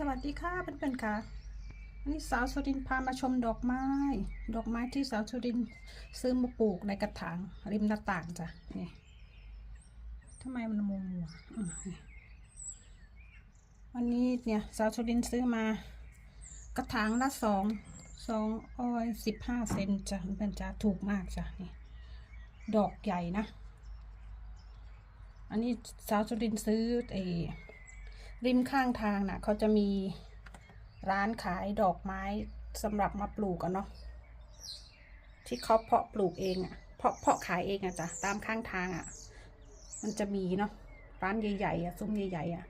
สวัสดีค่ะเพื่อนๆค่ะอันนี้สาวสุรินพามาชมดอกไม้ ดอกไม้ที่สาวสุรินซื้อมาปลูกในกระถาง ริมหน้าต่างจ้ะนี่ทำไมมันมัวมัวๆวันนี้เนี่ยสาวสุรินซื้อมากระถางละสองสองอ้อยสิบห้าเซนจ้ะเพื่อนๆจ้ะถูกมากจ้ะนี่ดอกใหญ่นะ อันนี้สาวสุรินซื้อไอ ริมข้างทางน่ะเขาจะมีร้านขายดอกไม้สำหรับมาปลูกกันเนาะที่เขาเพาะปลูกเองอะ่ะเพาะเพาะขายเองอะจ้ะตามข้างทางอะ่ะ มันจะมีเนาะร้านใหญ่ๆอะ่ะซุ้มใหญ่ๆอะ่ะ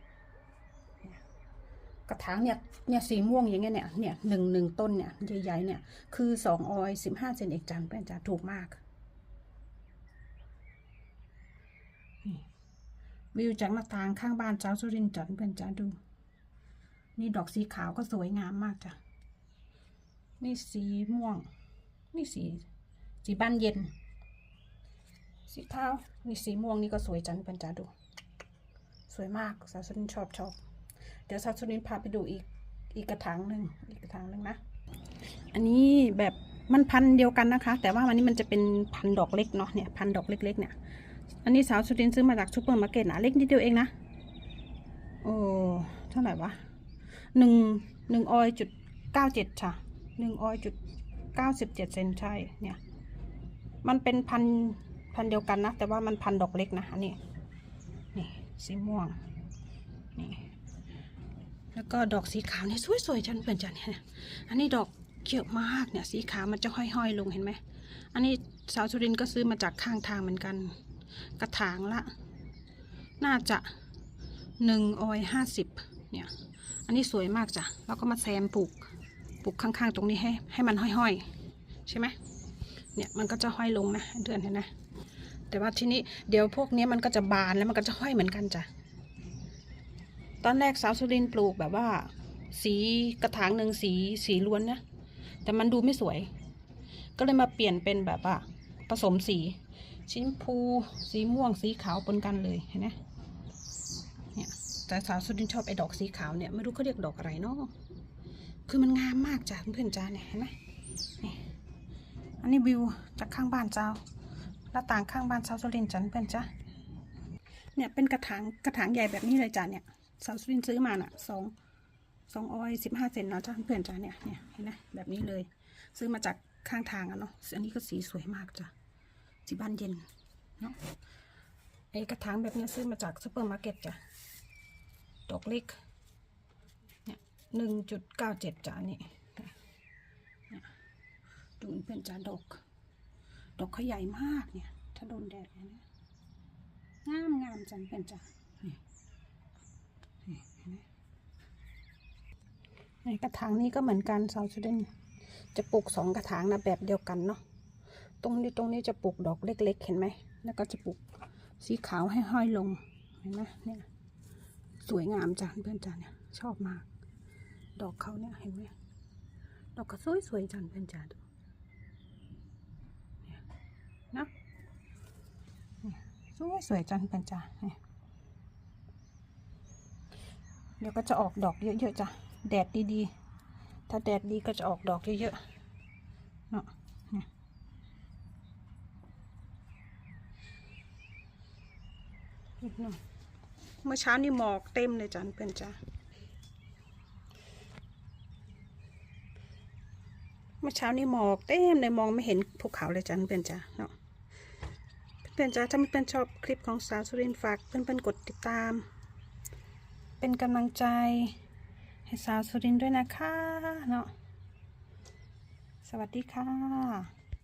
กระถางเนี่ยเนี่ยสีม่วงอย่างเงี้ยเนี่ยเนี่ยหนึ่งหนึ่งต้นเนี่ยใหญ่ๆเนี่ยคือสองออยสิบห้าเซนเอกจันเป็นจ้ะถูกมาก วิวจากหน้าต่างข้างบ้านเจ้าสุรินทร์จันเพื่อนจ้าดู นี่ดอกสีขาวก็สวยงามมากจ้ะ นี่สีม่วง นี่สี สีบ้านเย็น สีเทานี่สีม่วงนี่ก็สวยจังเพื่อนจ้าดู สวยมากสาวสุรินทร์ชอบชอบ เดี๋ยวสาวสุรินทร์พาไปดูอีกอีกกระถางหนึ่งอีกกระถางหนึ่งนะ อันนี้แบบมันพันเดียวกันนะคะ แต่ว่าวันนี้มันจะเป็นพันดอกเล็กเนาะเนี่ยพันดอกเล็กๆเนี่ย อันนี้สาวสุรินซื้อมาจากซูเปอร์มาร์เก็ตนะเล็กนิดเดียวเองนะ โอ้ เท่าไหร่วะหนึ่งหนึ่งออยจุดเก้าเจ็ดค่ะหนึ่งออยจุดเก้าสิบเจ็ดเซนใช่ เนี่ย มันเป็นพันพันเดียวกันนะ แต่ว่ามันพันดอกเล็กนะ อันนี้ นี่สีม่วง นี่ แล้วก็ดอกสีขาวนี่สวยๆจันเป็นจันเนี่ย อันนี้ดอกเยอะมากเนี่ย สีขาวมันจะห้อยๆลงเห็นไหม อันนี้สาวสุรินก็ซื้อมาจากข้างทางเหมือนกัน กระถางละ น่าจะหนึ่งออยห้าสิบเนี่ย อันนี้สวยมากจ้ะ แล้วก็มาแซมปลูก ปลูกข้างๆ ตรงนี้ให้ให้มันห้อยๆ ใช่ไหมเนี่ยมันก็จะห้อยลงนะเดือนเห็นนะ แต่ว่าทีนี้เดี๋ยวพวกนี้มันก็จะบานแล้วมันก็จะห้อยเหมือนกันจ้ะ ตอนแรกสาวสุรินปลูกแบบว่า สีกระถางหนึ่งสีสีล้วนนะ แต่มันดูไม่สวย ก็เลยมาเปลี่ยนเป็นแบบว่าผสมสี ชิ้นพูสีม่วงสีขาวปนกันเลยเห็นไหมเนี่ยแต่สาวสุดินชอบไอ้ดอกสีขาวเนี่ยไม่รู้เขาเรียกดอกอะไรเนาะคือมันงามมากจ้ะเพื่อนจ้าเนี่ยเห็นไหมนี่อันนี้วิวจากข้างบ้านเจ้าหน้าต่างข้างบ้านสาวสุรินจันเพื่อนจ้าเนี่ยเป็นกระถางกระถางใหญ่แบบนี้เลยจ้ะเนี่ยสาวสุรินซื้อมาน่ะสองสองออยสิบห้าเซนเนาะจ้าเพื่อนจ้าเนี่ยเนี่ยเห็นไหมแบบนี้เลย ซื้อมาจากข้างทางอะเนาะอันนี้ก็สีสวยมากจ้ะ สีบานเย็นเนาะไอกระถางแบบนี้ซื้อมาจากซูเปอร์มาร์เก็ตจ้ะดอกเล็กเนี่ยหนึ่งจุดเก้าเจ็ดจ้ะนี่เนี่ยดูเพื่อนจ้ะดอก ดอกเขาใหญ่มากเนี่ย ถ้าโดนแดดเนี่ยงามงามจังเพื่อนจ้ะนี่นี่เห็นไหมในกระถางนี้ก็เหมือนกันซาวชูเดนจะปลูกสองกระถางนะแบบเดียวกันเนาะ ตรงนี้ตรงนี้จะปลูกดอกเล็ก ๆ เห็นไหม แล้วก็จะปลูกสีขาวให้ห้อยลง เห็นไหมเนี่ย สวยงามจ้ะเพื่อนจ้ะเนี่ย ชอบมาก ดอกเขาเนี่ยเห็นไหมดอกก็สวยสวยๆจังเพื่อนจ้ะดูเนี่ยนะเนี่ยสวยสวยจังเพื่อนจ้ะเนี่ยเดี๋ยวก็จะออกดอกเยอะๆจ้ะ แดดดีๆ ถ้าแดดดีก็จะออกดอกเยอะๆ เนาะ นิดหน่อยเมื่อเช้านี่หมอกเต็มเลยจ้ะเพื่อนจ้าเมื่อเช้านี่หมอกเต็มเลยมองไม่เห็นภูเขาเลยจ้ะเพื่อนจ้าเนาะเพื่อนจ้าถ้าเพื่อนชอบคลิปของสาวสุรินทร์ฝากเพื่อนๆกดติดตาม เป็นกำลังใจให้สาวสุรินทร์ด้วยนะคะเนาะสวัสดีค่ะ